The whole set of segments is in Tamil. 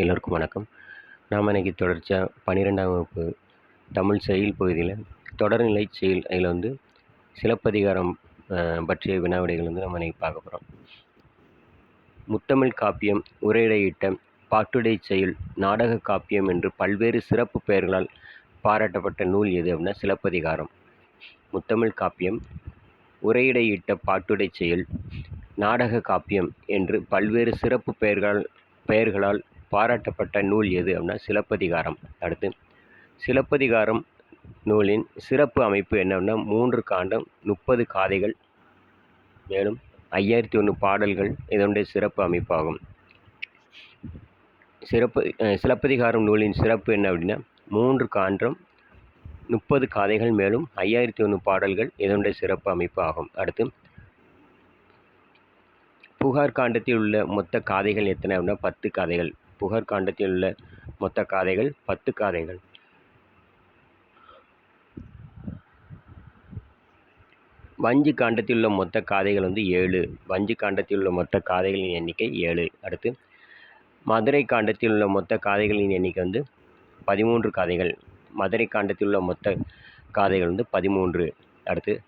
எல்லோருக்கும் வணக்கம். நாம் இன்றைக்கி தொடர்ச்சியாக பன்னிரெண்டாம் வகுப்பு தமிழ் செயல் பகுதியில் தொடர்நிலை செயல் அதில் வந்து சிலப்பதிகாரம் பற்றிய வினாவிடைகள் வந்து நம்ம இன்றைக்கி பார்க்க போகிறோம் முத்தமிழ் காப்பியம் உரையிடையிட்ட பாட்டுடை செயல் நாடக காப்பியம் என்று பல்வேறு சிறப்பு பெயர்களால் பாராட்டப்பட்ட நூல் எது அப்படின்னா சிலப்பதிகாரம். முத்தமிழ் காப்பியம் உரையிடையிட்ட பாட்டுடை செயல் நாடக காப்பியம் என்று பல்வேறு சிறப்பு பெயர்கள் பெயர்களால் பாராட்டப்பட்ட நூல் எது அப்படின்னா சிலப்பதிகாரம். அடுத்து சிலப்பதிகாரம் நூலின் சிறப்பு அமைப்பு என்னன்னா மூன்று காண்டம் முப்பது காதைகள் மேலும் ஐயாயிரத்தி ஒன்று பாடல்கள் இதனுடைய சிறப்பு அமைப்பாகும். சிறப்பு சிலப்பதிகாரம் நூலின் சிறப்பு என்ன அப்படின்னா மூன்று காண்டம் முப்பது காதைகள் மேலும் ஐயாயிரத்தி ஒன்று பாடல்கள் இதனுடைய சிறப்பு அமைப்பு ஆகும் அடுத்து புகார் காண்டத்தில் உள்ள மொத்த காதைகள் எத்தனை அப்படின்னா பத்து காதைகள். புகார் காண்டத்தில் உள்ள மொத்த காதைகள் பத்து காதைகள். வஞ்சி காண்டத்தில் உள்ள மொத்த காதைகள் வந்து ஏழு. வஞ்சி காண்டத்தில் உள்ள மொத்த காதைகளின் எண்ணிக்கை ஏழு. அடுத்து மதுரை காண்டத்தில் உள்ள மொத்த காதைகளின் எண்ணிக்கை வந்து பதிமூன்று காதைகள். மதுரை காண்டத்தில் உள்ள மொத்த காதைகள் வந்து பதிமூன்று. அடுத்து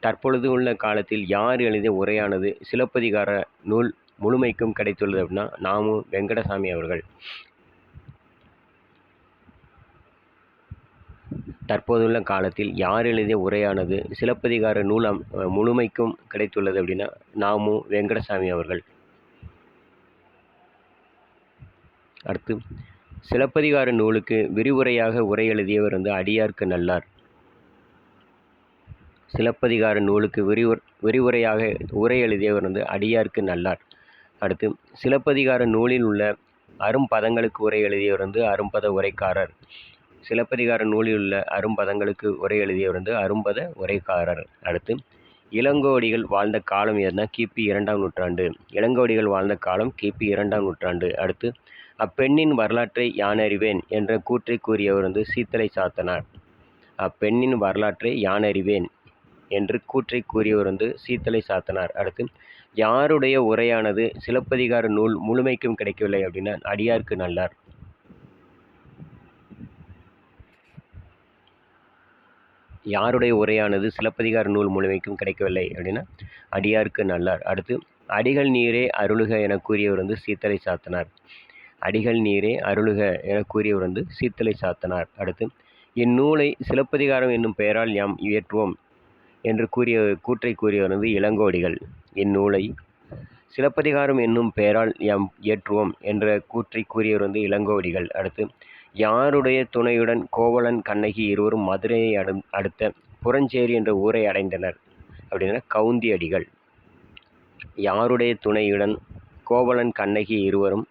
தற்பொழுது உள்ள காலத்தில் யார் எழுதிய உரையானது சிலப்பதிகார நூல் முழுமைக்கும் கிடைத்துள்ளது அப்படின்னா நாமு வெங்கடசாமி அவர்கள். தற்போதுள்ள காலத்தில் யார் எழுதிய உரையானது சிலப்பதிகார நூலம் முழுமைக்கும் கிடைத்துள்ளது அப்படின்னா நாமு வெங்கடசாமி அவர்கள். அடுத்து சிலப்பதிகார நூலுக்கு விரிவுரையாக உரை எழுதியவர் வந்து அடியார்க்கு நல்லார். சிலப்பதிகார நூலுக்கு விரிவு விரிவுரையாக உரை எழுதியவர் வந்து அடியார்க்கு நல்லார். அடுத்து சிலப்பதிகார நூலில் உள்ள அரும்பதங்களுக்கு உரை எழுதியவர் வந்து அரும்பத உரைக்காரர். சிலப்பதிகார நூலில் உள்ள அரும்பதங்களுக்கு உரை எழுதியவர் வந்து அரும்பத உரைக்காரர். அடுத்து இளங்கோடிகள் வாழ்ந்த காலம் எதுனா கிபி இரண்டாம் நூற்றாண்டு. இளங்கோடிகள் வாழ்ந்த காலம் கிபி இரண்டாம் நூற்றாண்டு. அடுத்து அப்பெண்ணின் வரலாற்றை யான் அறிவேன் என்ற கூற்றை கூறியவர் வந்து சீத்தலை சாத்தனார். அப்பெண்ணின் வரலாற்றை யான் அறிவேன் என்று கூற்றை கூறியவர் வந்து சீத்தலை சாத்தனார். அடுத்து யாருடைய உரையானது சிலப்பதிகார நூல் முழுமைக்கும் கிடைக்கவில்லை அப்படின்னா அடியார்க்கு நல்லார். யாருடைய உரையானது சிலப்பதிகார நூல் முழுமைக்கும் கிடைக்கவில்லை அப்படின்னா அடியார்க்கு நல்லார். அடுத்து அடிகள் நீரே அருளுக என கூறியவர் வந்து சீத்தலை சாத்தனார். அடிகள் நீரே அருளுக என கூறியவர் வந்து சீத்தலை சாத்தனார். அடுத்து இந்நூலை சிலப்பதிகாரம் என்னும் பெயரால் யாம் இயற்றுவோம் என்று கூறிய கூற்றை கூறியவர் வந்து இளங்கோடிகள். இந்நூலை சிலப்பதிகாரம் என்னும் பெயரால் எம் இயற்றுவோம் என்ற கூற்றை கூறியவர் வந்து இளங்கோடிகள் அடுத்து யாருடைய துணையுடன் கோவலன் கண்ணகி இருவரும் மதுரையை அடு அடுத்த புறஞ்சேரி என்ற ஊரை அடைந்தனர் அப்படின்னா கவுந்தி அடிகள். யாருடைய துணையுடன் கோவலன் கண்ணகி இருவரும்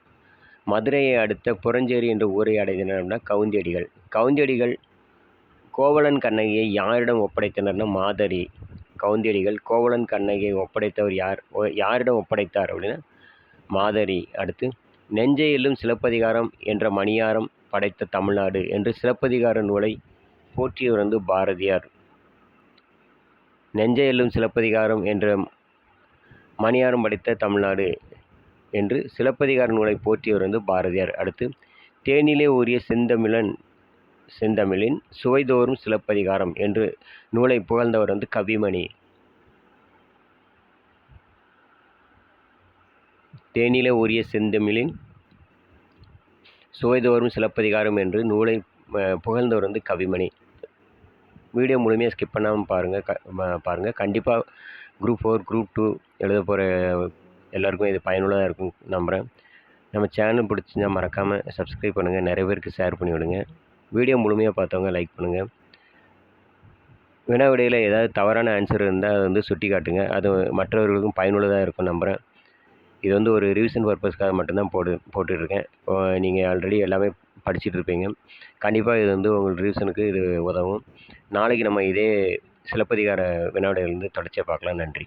மதுரையை அடுத்த புறஞ்சேரி என்ற ஊரை அடைந்தனர் அப்படின்னா கவுந்தியடிகள் கவுந்தியடிகள் கோவலன் கண்ணகியை யாரிடம் ஒப்படைத்தனர்னா மாதரி. கவுந்தியடிகள் கோவலன் கண்ணகியை ஒப்படைத்தவர் யார்? யாரிடம் ஒப்படைத்தார் அப்படின்னா மாதரி அடுத்து நெஞ்சையிலும் சிலப்பதிகாரம் என்ற மணியாரம் படைத்த தமிழ்நாடு என்று சிலப்பதிகார நூலை போற்றியவர் வந்து பாரதியார். நெஞ்சையிலும் சிலப்பதிகாரம் என்ற மணியாரம் படைத்த தமிழ்நாடு என்று சிலப்பதிகார நூலை போற்றியவர் வந்து பாரதியார் அடுத்து தேனிலே ஊறிய செந்தமிழன் செந்தமிழின் சுவைதோறும் சிலப்பதிகாரம் என்று நூலை புகழ்ந்தவர் வந்து கவிமணி தேனில உரிய செந்தமிழின் சுவைதோறும் சிலப்பதிகாரம் என்று நூலை புகழ்ந்தவர் வந்து கவிமணி வீடியோ முழுமையாக ஸ்கிப் பண்ணாமல் பாருங்கள் க பாருங்கள் கண்டிப்பாக குரூப் ஃபோர் குரூப் டூ எழுத போகிற எல்லாருக்கும் இது பயனுள்ளதாக இருக்கும் நம்புகிறேன் நம்ம சேனல் பிடிச்சிருந்தால் மறக்காமல் சப்ஸ்கிரைப் பண்ணுங்கள் நிறைய பேருக்கு ஷேர் பண்ணி விடுங்க வீடியோ முழுமையாக பார்த்தவங்க லைக் பண்ணுங்கள் வினா விடையில் ஏதாவது தவறான ஆன்சர் இருந்தால் அதை வந்து சுட்டி காட்டுங்க. அது மற்றவர்களுக்கும் பயனுள்ளதாக இருக்கும் நம்புகிறேன் இது வந்து ஒரு ரிவிஷன் பர்பஸ்க்காக மட்டும்தான் போடு போட்டுட்ருக்கேன். நீங்கள் ஆல்ரெடி எல்லாமே படிச்சுட்டு இருப்பீங்க. கண்டிப்பாக இது வந்து உங்கள் ரிவிஷனுக்கு இது உதவும். நாளைக்கு நம்ம இதே சிலப்பதிகார வினாவிடையிலேருந்து தொடர்ச்சியாக பார்க்கலாம். நன்றி.